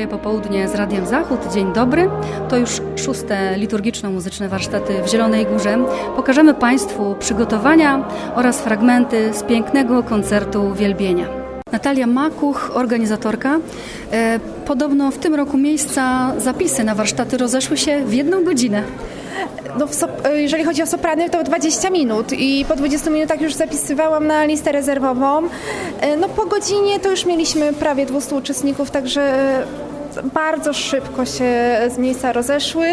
Twoje popołudnie z Radiem Zachód. Dzień dobry. To już szóste liturgiczno-muzyczne warsztaty w Zielonej Górze. Pokażemy Państwu przygotowania oraz fragmenty z pięknego koncertu wielbienia. Natalia Makuch, organizatorka. E, podobno w tym roku miejsca, zapisy na warsztaty rozeszły się w jedną godzinę. No, sop- jeżeli chodzi o soprany, to 20 minut i po 20 minutach już zapisywałam na listę rezerwową. E, No po godzinie to już mieliśmy prawie 200 uczestników, także bardzo szybko się z miejsca rozeszły.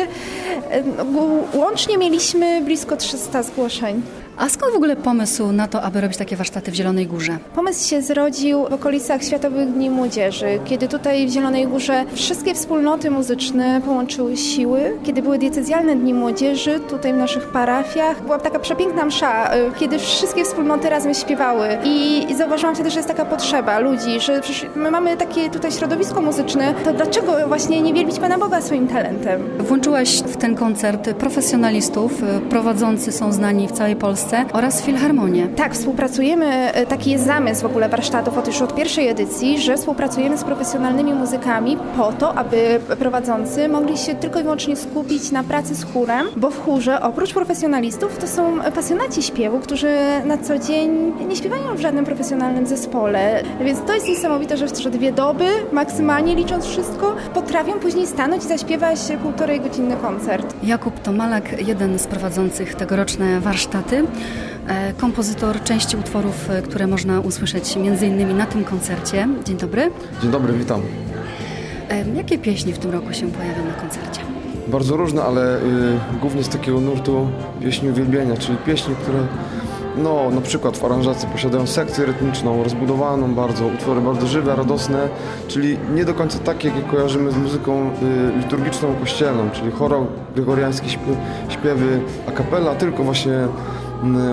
Łącznie mieliśmy blisko 300 zgłoszeń. A skąd w ogóle pomysł na to, aby robić takie warsztaty w Zielonej Górze? Pomysł się zrodził w okolicach Światowych Dni Młodzieży, kiedy tutaj w Zielonej Górze wszystkie wspólnoty muzyczne połączyły siły. Kiedy były diecezjalne Dni Młodzieży tutaj w naszych parafiach, była taka przepiękna msza, y, kiedy wszystkie wspólnoty razem śpiewały. I zauważyłam wtedy, że jest taka potrzeba ludzi, że my mamy takie tutaj środowisko muzyczne, to dlaczego właśnie nie wielbić Pana Boga swoim talentem? Włączyłaś w ten koncert profesjonalistów, y, prowadzący są znani w całej Polsce oraz Filharmonię. Tak, współpracujemy, e, taki jest zamysł w ogóle warsztatów od już od pierwszej edycji, że współpracujemy z profesjonalnymi muzykami po to, aby prowadzący mogli się tylko i wyłącznie skupić na pracy z chórem, bo w chórze oprócz profesjonalistów to są pasjonaci śpiewu, którzy na co dzień nie śpiewają w żadnym profesjonalnym zespole. Więc to jest niesamowite, że w dwie doby, maksymalnie licząc wszystko, potrafią później stanąć i zaśpiewać półtorej godzinny koncert. Jakub Tomalak, jeden z prowadzących tegoroczne warsztaty, kompozytor części utworów, e, które można usłyszeć m.in. na tym koncercie. Dzień dobry. Dzień dobry, witam. E, Jakie pieśni w tym roku się pojawią na koncercie? Bardzo różne, ale y, głównie z takiego nurtu pieśni uwielbienia, czyli pieśni, które no, na przykład w aranżacji posiadają sekcję rytmiczną, rozbudowaną bardzo, utwory bardzo żywe, radosne, czyli nie do końca takie, jakie kojarzymy z muzyką y, liturgiczną kościelną, czyli chorał gregoriański, śpiew, śpiewy a cappella, tylko właśnie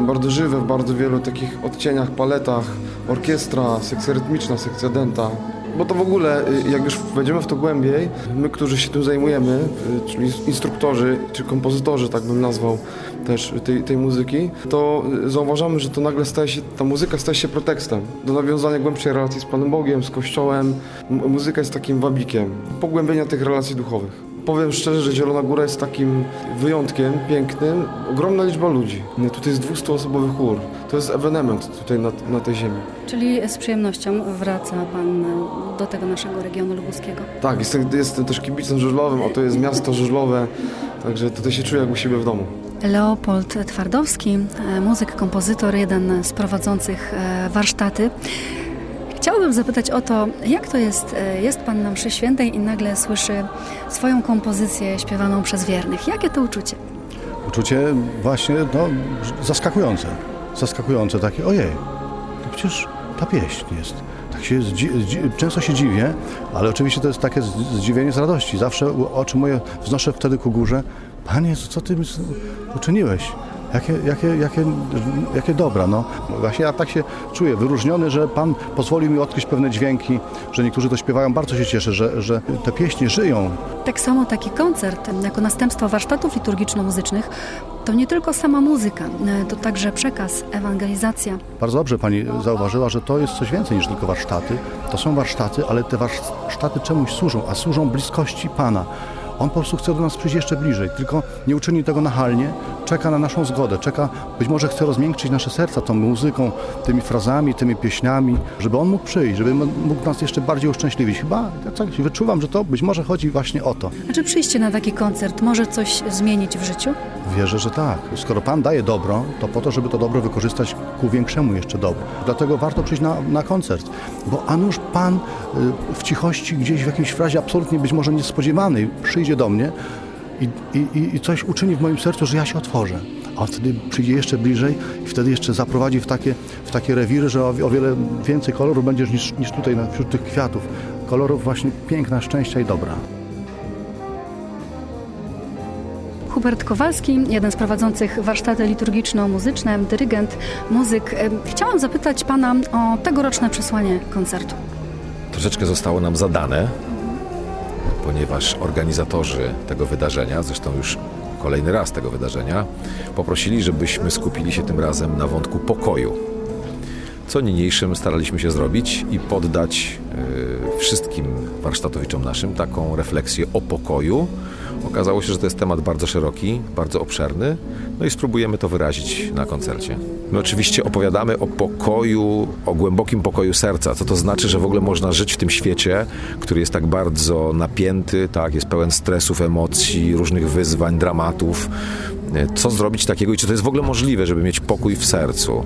bardzo żywe, w bardzo wielu takich odcieniach, paletach, orkiestra, sekcja rytmiczna, sekcja denta, bo to w ogóle, y, jak już wejdziemy w to głębiej, my, którzy się tym zajmujemy, y, czyli instruktorzy, czy kompozytorzy, tak bym nazwał też tej, tej muzyki, to y, zauważamy, że to nagle staje się, ta muzyka staje się pretekstem do nawiązania głębszej relacji z Panem Bogiem, z Kościołem. Muzyka jest takim wabikiem pogłębienia tych relacji duchowych. Powiem szczerze, że Zielona Góra jest takim wyjątkiem pięknym. Ogromna liczba ludzi. Tutaj jest 200-osobowy chór. To jest ewenement tutaj na, na tej ziemi. Czyli z przyjemnością wraca Pan e, do tego naszego regionu lubuskiego. Tak, jestem, jestem też kibicem żużlowym, a to jest miasto żużlowe, także tutaj się czuję jak u siebie w domu. Leopold Twardowski, e, muzyk, kompozytor, jeden z prowadzących e, warsztaty. Chciałabym zapytać o to, jak to jest, e, jest Pan na mszy świętej i nagle słyszy swoją kompozycję śpiewaną przez wiernych. Jakie to uczucie? Uczucie właśnie no, zaskakujące. Zaskakujące takie, ojej, to przecież ta pieśń jest. Tak się zdzi- zdzi- często się dziwię, ale oczywiście to jest takie zdziwienie z radości. Zawsze oczy moje wznoszę wtedy ku górze. Panie, co ty uczyniłeś? Jakie, jakie, jakie, jakie dobra, no. Właśnie ja tak się czuję, wyróżniony, że Pan pozwolił mi odkryć pewne dźwięki, że niektórzy to śpiewają. Bardzo się cieszę, że, że te pieśni żyją, Tak samo taki koncert, jako następstwo warsztatów liturgiczno-muzycznych, to nie tylko sama muzyka, to także przekaz, ewangelizacja. Bardzo dobrze pani zauważyła, że to jest coś więcej niż tylko warsztaty. To są warsztaty, ale te warsztaty czemuś służą, a służą bliskości Pana. On po prostu chce do nas przyjść jeszcze bliżej, tylko nie uczyni tego nachalnie, czeka na naszą zgodę, czeka, być może chce rozmiękczyć nasze serca tą muzyką, tymi frazami, tymi pieśniami, żeby On mógł przyjść, żeby mógł nas jeszcze bardziej uszczęśliwić. Chyba ja tak wyczuwam, że to być może chodzi właśnie o to. A czy przyjście na taki koncert może coś zmienić w życiu? Wierzę, że tak. Skoro Pan daje dobro, to po to, żeby to dobro wykorzystać ku większemu jeszcze dobru. Dlatego warto przyjść na, na koncert, bo a nuż Pan y, w cichości, gdzieś w jakiejś frazie absolutnie być może niespodziewanej przyjdzie do mnie i, i, i- coś uczyni w moim sercu, że ja się otworzę. A on wtedy przyjdzie jeszcze bliżej i wtedy jeszcze zaprowadzi w takie, w takie rewiry, że o, o wiele więcej kolorów będziesz niż, niż tutaj na- wśród tych kwiatów. Kolorów właśnie piękna, szczęścia i dobra. Hubert Kowalski, jeden z prowadzących warsztaty liturgiczno-muzyczne, dyrygent, muzyk. Chciałam zapytać Pana o tegoroczne przesłanie koncertu. Troszeczkę zostało nam zadane, ponieważ organizatorzy tego wydarzenia, zresztą już kolejny raz tego wydarzenia, poprosili, żebyśmy skupili się tym razem na wątku pokoju. co niniejszym staraliśmy się zrobić i poddać y, wszystkim warsztatowiczom naszym taką refleksję o pokoju. Okazało się, że to jest temat bardzo szeroki, bardzo obszerny, no i spróbujemy to wyrazić na koncercie. My oczywiście opowiadamy o pokoju, o głębokim pokoju serca, co to znaczy, że w ogóle można żyć w tym świecie, który jest tak bardzo napięty, tak, jest pełen stresów, emocji, różnych wyzwań, dramatów. Co zrobić takiego i czy to jest w ogóle możliwe, żeby mieć pokój w sercu?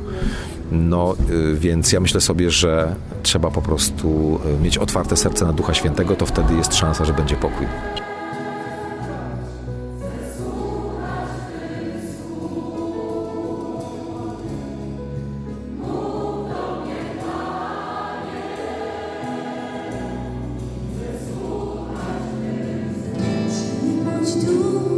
No, y, więc ja myślę sobie, że trzeba po prostu y, mieć otwarte serce na Ducha Świętego, to wtedy jest szansa, że będzie pokój. to